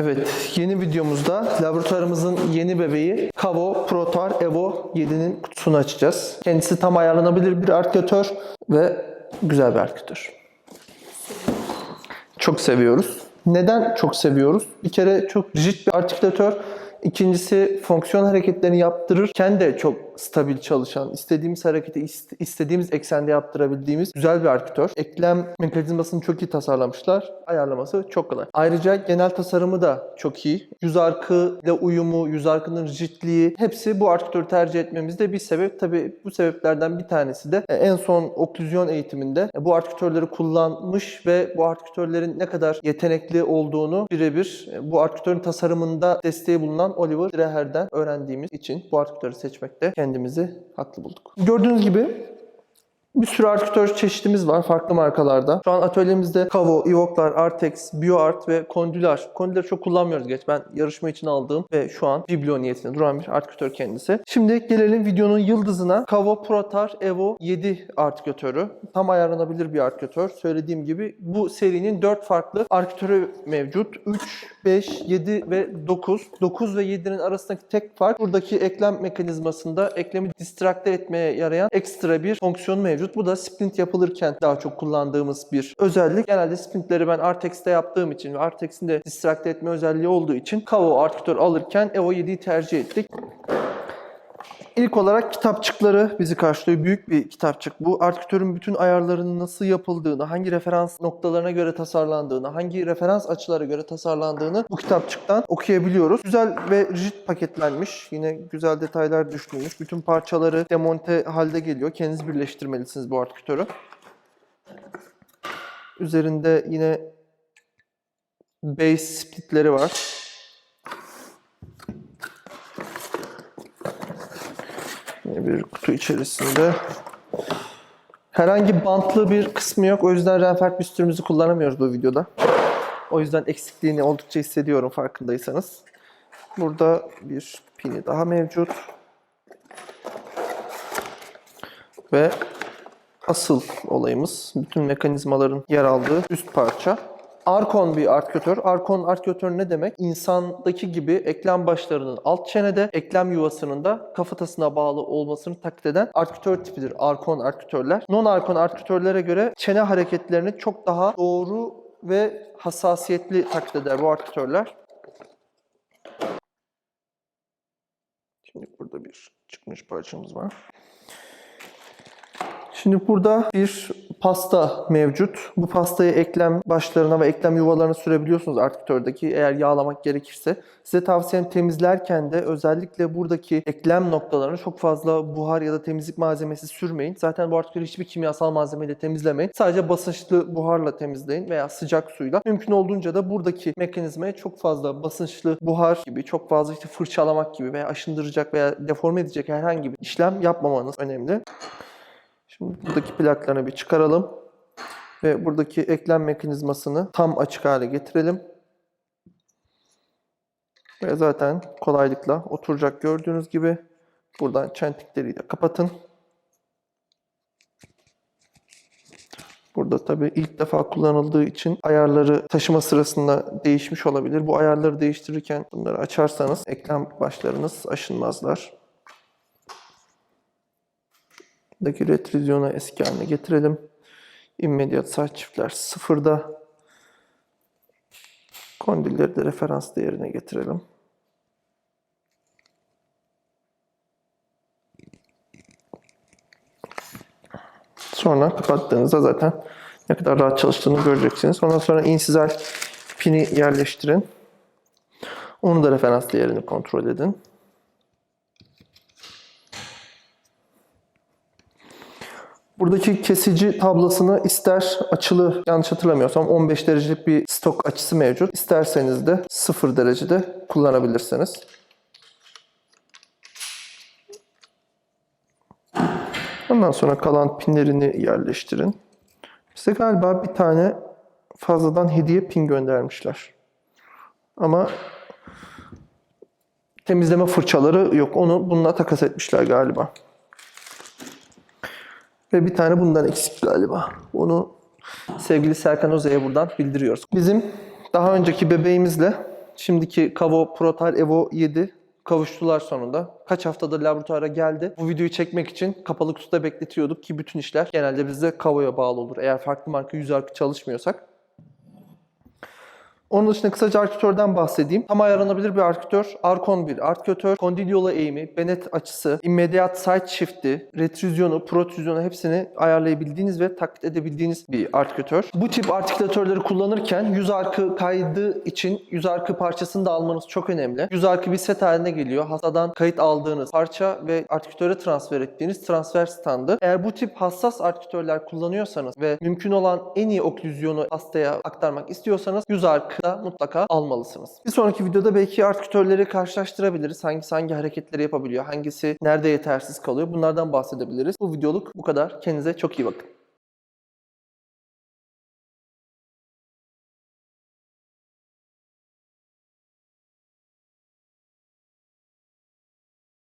Evet, yeni videomuzda laboratuvarımızın yeni bebeği Kavo Protar Evo 7'nin kutusunu açacağız. Kendisi tam ayarlanabilir bir arkülatör ve güzel bir arkülatör. Çok seviyoruz. Neden çok seviyoruz? Bir kere çok rigid bir artikülatör. İkincisi fonksiyon hareketlerini yaptırırken de çok stabil çalışan, istediğimiz hareketi ist- istediğimiz eksende yaptırabildiğimiz güzel bir arkülatör. Eklem mekanizmasını çok iyi tasarlamışlar. Ayarlaması çok kolay. Ayrıca genel tasarımı da çok iyi. Yüz arkı ile uyumu, yüz arkının rigidliği hepsi bu arkülatörü tercih etmemizde bir sebep. Tabii bu sebeplerden bir tanesi de e, en son oklüzyon eğitiminde e, bu arkülatörleri kullanmış ve bu arkülatörlerin ne kadar yetenekli olduğunu birebir e, bu arkülatörün tasarımında desteği bulunan Oliver Dreher'den öğrendiğimiz için bu arkülatörü seçmekte kendimizi haklı bulduk. Gördüğünüz gibi bir sürü arkülatör çeşitimiz var farklı markalarda. Şu an atölyemizde Kavo, Ivoklar, Artex, BioArt ve Condylar. Condylar'ı çok kullanmıyoruz geç. Ben yarışma için aldığım ve şu an biblo niyetinde duran bir arkülatör kendisi. Şimdi gelelim videonun yıldızına. Kavo Protar Evo 7 arkülatörü. Tam ayarlanabilir bir arkülatör. Söylediğim gibi bu serinin 4 farklı arkülatörü mevcut. 3, 5, 7 ve 9. 9 ve 7'nin arasındaki tek fark buradaki eklem mekanizmasında eklemi distrakte etmeye yarayan ekstra bir fonksiyon mevcut. Bu da splint yapılırken daha çok kullandığımız bir özellik. Genelde splintleri ben Artex'te yaptığım için ve Artex'in de distrakte etme özelliği olduğu için Kavo arkülatör alırken Evo 7'yi tercih ettik. İlk olarak kitapçıkları bizi karşılıyor. Büyük bir kitapçık bu. Arkütörün bütün ayarlarının nasıl yapıldığını, hangi referans noktalarına göre tasarlandığını, hangi referans açılara göre tasarlandığını bu kitapçıktan okuyabiliyoruz. Güzel ve rigid paketlenmiş. Yine güzel detaylar düşünülmüş. Bütün parçaları demonte halde geliyor. Kendiniz birleştirmelisiniz bu arkütörü. Üzerinde yine base splitleri var. Bir kutu içerisinde. Herhangi bantlı bir kısmı yok. O yüzden renfert büstürümüzü kullanamıyoruz bu videoda. O yüzden eksikliğini oldukça hissediyorum farkındaysanız. Burada bir pini daha mevcut. Ve asıl olayımız bütün mekanizmaların yer aldığı üst parça. Arkon bir arkülatör. Arkon arkülatör ne demek? İnsandaki gibi eklem başlarının alt çenede, eklem yuvasının da kafatasına bağlı olmasını taklit eden arkülatör tipidir. Arkon arkülatörler. Non-arkon arkülatörlere göre çene hareketlerini çok daha doğru ve hassasiyetli taklit eder bu arkülatörler. Şimdi burada bir çıkmış parçamız var. Şimdi burada bir pasta mevcut. Bu pastayı eklem başlarına ve eklem yuvalarına sürebiliyorsunuz arkütördeki eğer yağlamak gerekirse. Size tavsiyem temizlerken de özellikle buradaki eklem noktalarına çok fazla buhar ya da temizlik malzemesi sürmeyin. Zaten bu arkütörü hiçbir kimyasal malzemeyle temizlemeyin. Sadece basınçlı buharla temizleyin veya sıcak suyla. Mümkün olduğunca da buradaki mekanizmaya çok fazla basınçlı buhar gibi, çok fazla işte fırçalamak gibi veya aşındıracak veya deforme edecek herhangi bir işlem yapmamanız önemli. Şimdi buradaki plaklarını bir çıkaralım. Ve buradaki eklem mekanizmasını tam açık hale getirelim. Ve zaten kolaylıkla oturacak gördüğünüz gibi. Buradan çentikleri de kapatın. Burada tabii ilk defa kullanıldığı için ayarları taşıma sırasında değişmiş olabilir. Bu ayarları değiştirirken bunları açarsanız eklem başlarınız aşınmazlar. Buradaki retrizyonu eski haline getirelim. İmmediat saç çiftler sıfırda. Kondilleri de referans değerine getirelim. Sonra kapattığınızda zaten ne kadar rahat çalıştığını göreceksiniz. Ondan sonra insizal pini yerleştirin. Onu da referans değerini kontrol edin. Buradaki kesici tablasını ister açılı yanlış hatırlamıyorsam 15 derecelik bir stok açısı mevcut. İsterseniz de 0 derecede kullanabilirsiniz. Ondan sonra kalan pinlerini yerleştirin. Size galiba bir tane fazladan hediye pin göndermişler. Ama temizleme fırçaları yok. Onu bununla takas etmişler galiba. Ve bir tane bundan eksik galiba. Onu sevgili Serkan Oza'ya buradan bildiriyoruz. Bizim daha önceki bebeğimizle Şimdiki Kavo Protal Evo 7 kavuştular sonunda. Kaç haftadır laboratuvara geldi. Bu videoyu çekmek için kapalı kutuda bekletiyorduk ki bütün işler genelde bizde Kavo'ya bağlı olur. Eğer farklı marka yüz arka çalışmıyorsak. Onun dışında kısaca arkitörden bahsedeyim. Tam ayarlanabilir bir arkitör. Arkon bir arkitör. Kondilyolu eğimi, benet açısı, immediate side shift'i, retrüzyonu, protüzyonu hepsini ayarlayabildiğiniz ve taklit edebildiğiniz bir arkitör. Bu tip artikülatörleri kullanırken yüz arkı kaydı için yüz arkı parçasını da almanız çok önemli. Yüz arkı bir set haline geliyor. Hastadan kayıt aldığınız parça ve arkitüre transfer ettiğiniz transfer standı. Eğer bu tip hassas arkitörler kullanıyorsanız ve mümkün olan en iyi oklüzyonu hastaya aktarmak istiyorsanız yüz arkı da mutlaka almalısınız. Bir sonraki videoda belki arkitörleri karşılaştırabiliriz. Hangisi hangi hareketleri yapabiliyor, hangisi nerede yetersiz kalıyor bunlardan bahsedebiliriz. Bu videoluk bu kadar. Kendinize çok iyi bakın.